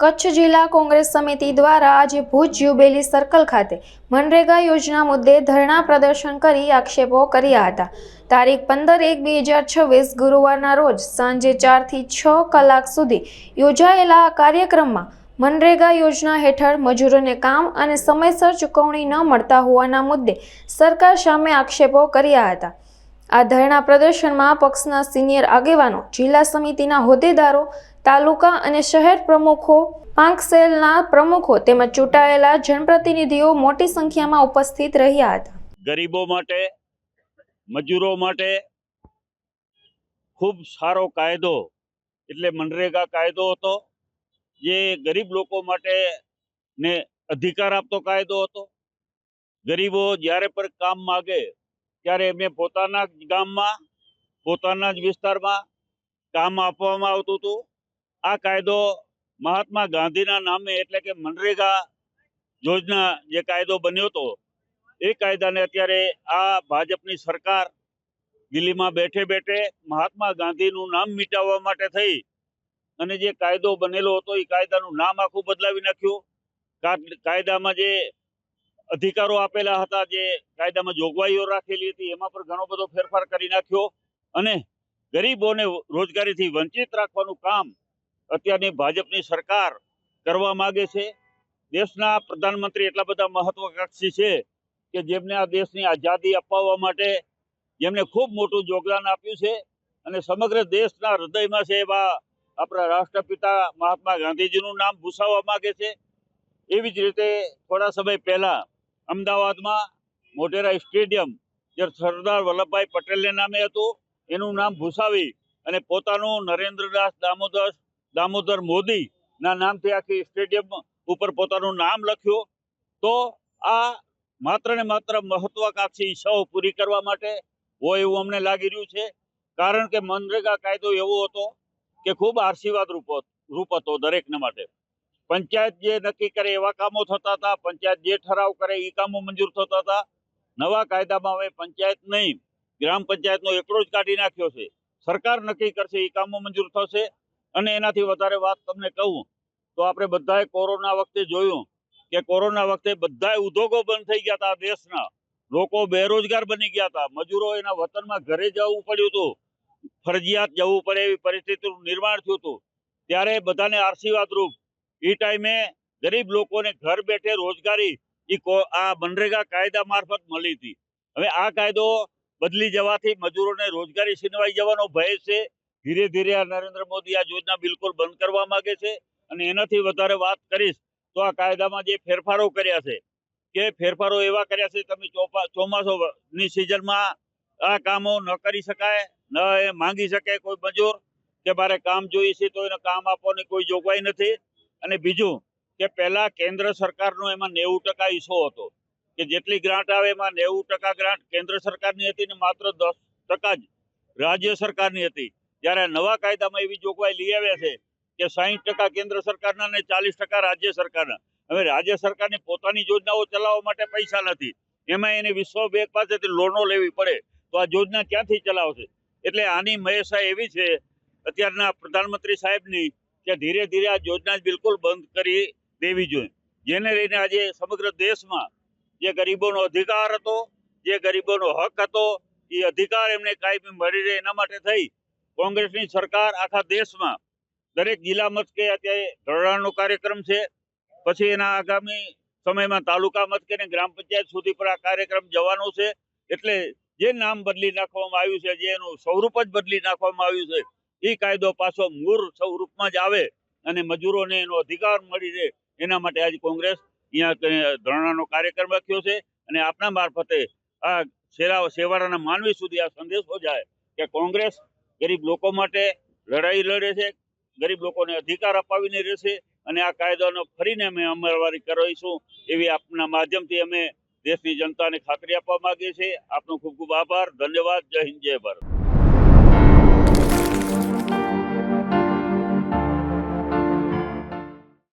કચ્છ જિલ્લા કોંગ્રેસ સમિતિ દ્વારા આજે ભુજ જ્યુબેલી સર્કલ ખાતે મનરેગા યોજના મુદ્દે ધરણા પ્રદર્શન કરી આક્ષેપો કર્યા હતા. તારીખ પંદર એક બે હજાર છવ્વીસ ગુરુવારના રોજ સાંજે ચારથી છ કલાક સુધી યોજાયેલા આ કાર્યક્રમમાં મનરેગા યોજના હેઠળ મજૂરોને કામ અને સમયસર ચૂકવણી ન મળતા હોવાના મુદ્દે સરકાર સામે આક્ષેપો કર્યા હતા. આ ધરણા પ્રદર્શનમાં પક્ષના સિનિયર આગેવાનો, જિલ્લા સમિતિના હોદ્દેદારો, તાલુકા અને શહેર પ્રમુખો પાંખ સેલના પ્રમુખો તેમજ ચૂંટાયેલા જનપ્રતિનિધિઓ મોટી સંખ્યામાં ઉપસ્થિત રહ્યા હતા. ગરીબો માટે, મજૂરો માટે ખૂબ સારો કાયદો, એટલે મનરેગા કાયદો હતો, જે ગરીબ લોકો માટે ને અધિકાર આપતો કાયદો હતો. ગરીબો જ્યારે પણ કામ માગે ત્યારે એમને પોતાના ગામમાં, પોતાના જ વિસ્તારમાં કામ આપવામાં આવતું હતું. આ કાયદો મહાત્મા ગાંધીના નામે એટલે કે મનરેગા યોજના જે કાયદો બન્યો હતો, એ કાયદાને અત્યારે આ ભાજપની સરકાર દિલ્હીમાં બેઠે બેઠે મહાત્મા ગાંધીનું નામ મિટાવવા માટે થઈ. અને જે કાયદો બનેલો હતો, એ કાયદાનું નામ આખું બદલાવી નાખ્યું. કાયદામાં જે અધિકારો આપેલા હતા જે કાયદામાં જોગવાઈઓ રાખેલી હતી, એમાં પણ ઘણો બધો ફેરફાર કરી નાખ્યો અને ગરીબોને રોજગારીથી વંચિત રાખવાનું કામ અત્યારની ભાજપની સરકાર કરવા માગે છે. દેશના પ્રધાનમંત્રી એટલા બધા મહત્વકાંક્ષી છે કે જેમને આ દેશની આઝાદી અપાવવા માટે જેમને ખૂબ મોટું યોગદાન આપ્યું છે અને સમગ્ર દેશના હૃદયમાં છે એવા આપણા રાષ્ટ્રપિતા મહાત્મા ગાંધીજીનું નામ ભૂસાવવા માગે છે. એવી જ રીતે થોડા સમય પહેલા અમદાવાદમાં મોટેરા સ્ટેડિયમ જે સરદાર વલ્લભભાઈ પટેલને નામે હતું, એનું નામ ભૂસાવી અને પોતાનું નરેન્દ્રદાસ દામોદર દામોદર મોદીના નામથી આખી સ્ટેડિયમ ઉપર પોતાનું નામ લખ્યું. તો આ માત્ર ને માત્ર મહત્વાકાંક્ષી ઈચ્છાઓ પૂરી કરવા માટે હોય એવું અમને લાગી રહ્યું છે. કારણ કે મનરેગા કાયદો એવો હતો કે ખૂબ આશીર્વાદ રૂપ રૂપ હતો દરેકને માટે. પંચાયત જે નક્કી કરે એવા કામો થતા હતા, પંચાયત જે ઠરાવ કરે એ કામો મંજૂર થતા હતા. નવા કાયદામાં હવે પંચાયત નહીં, ગ્રામ પંચાયતનો એકડો જ કાઢી નાખ્યો છે. સરકાર નક્કી કરશે એ કામો મંજૂર થશે. અને એનાથી વધારે વાત તમને કહું, તો આપણે બધાએ કોરોના વખતે જોયું કે કોરોના વખતે બધા ઉદ્યોગો બંધ થઈ ગયા હતા દેશના. લોકો બેરોજગાર બની ગયા હતા. મજૂરો એના વતનમાં ઘરે જવું પડ્યું હતું. ફરજિયાત જવું પડે એવી પરિસ્થિતિનું નિર્માણ થયું હતું. ત્યારે બધાને આશીર્વાદ રૂપ એ ટાઈમે ગરીબ લોકોને ઘર બેઠે રોજગારી એ આ મનરેગા કાયદા મારફત મળી હતી. હવે આ કાયદો બદલી જવાથી મજૂરોને રોજગારી છીનવાઈ જવાનો ભય છે. ધીરે ધીરે આ નરેન્દ્ર મોદી આ યોજના બિલકુલ બંધ કરવા માંગે છે. અને એનાથી વધારે વાત કરીશ તો આ કાયદામાં જે ફેરફારો કર્યા છે, કે ફેરફારો એવા કર્યા છે, તમે ચોમાસોની સિઝનમાં આ કામો ન કરી શકાય, ન એ માંગી શકે કોઈ મજૂર, કે મારે કામ જોઈએ છે તો એને કામ આપવાની કોઈ જોગવાઈ નથી. અને બીજું કે પહેલાં કેન્દ્ર સરકારનો એમાં નેવું ટકા હિસ્સો હતો કે જેટલી ગ્રાન્ટ આવે એમાં નેવું ટકા ગ્રાન્ટ કેન્દ્ર સરકારની હતી ને માત્ર દસ ટકા જ રાજ્ય સરકારની હતી. જ્યારે નવા કાયદામાં એવી જોગવાઈ લઈ આવ્યા છે કે સાહીઠ કેન્દ્ર સરકારના ને ચાલીસ ટકા રાજ્ય સરકારના. હવે રાજ્ય સરકારની પોતાની યોજનાઓ ચલાવવા માટે પૈસા નથી. એમાં એને વિશ્વ બેંક પાસેથી લોનો લેવી પડે. તો આ યોજના ક્યાંથી ચલાવશે? એટલે આની મહેસા એવી છે, અત્યારના પ્રધાનમંત્રી સાહેબની કે ધીરે ધીરે આ યોજના બિલકુલ બંધ કરી દેવી જોઈએ. જેને લઈને આજે સમગ્ર દેશમાં જે ગરીબોનો અધિકાર હતો, જે ગરીબોનો હક હતો, એ અધિકાર એમને કાયમી મળી રહે એના માટે થઈ. કોંગ્રેસની સરકાર આખા દેશમાં દરેક જિલ્લા મથકે અત્યારે ધરણાનો કાર્યક્રમ છે. પછી એના આગામી સમયમાં તાલુકા મથકે ને ગ્રામ પંચાયત સુધી પણ આ કાર્યક્રમ જવાનો છે. એટલે જે નામ બદલી નાખવામાં આવ્યું છે, જે એનું સ્વરૂપ જ બદલી નાખવામાં આવ્યું છે એ કાયદો પાછો મૂળ સ્વરૂપમાં જ આવે અને મજૂરોને એનો અધિકાર મળી રહે. એના માટે આજે કોંગ્રેસ અહીંયા ધરણાનો કાર્યક્રમ રાખ્યો છે અને આપના મારફતે આ શેરા શેવાડાના માનવી સુધી આ સંદેશો જાય કે કોંગ્રેસ ગરીબ લોકો માટે લડાઈ લડે છે, ગરીબ લોકોને અધિકાર અપાવીને રહેશે અને આ કાયદાનો ફરીને અમે અમલવારી કરાવીશું એવી આપના માધ્યમથી અમે દેશની જનતાને ખાતરી આપવા માંગીએ છીએ. આપનો ખૂબ ખૂબ આભાર. ધન્યવાદ. જય હિન્દ, જય ભારત.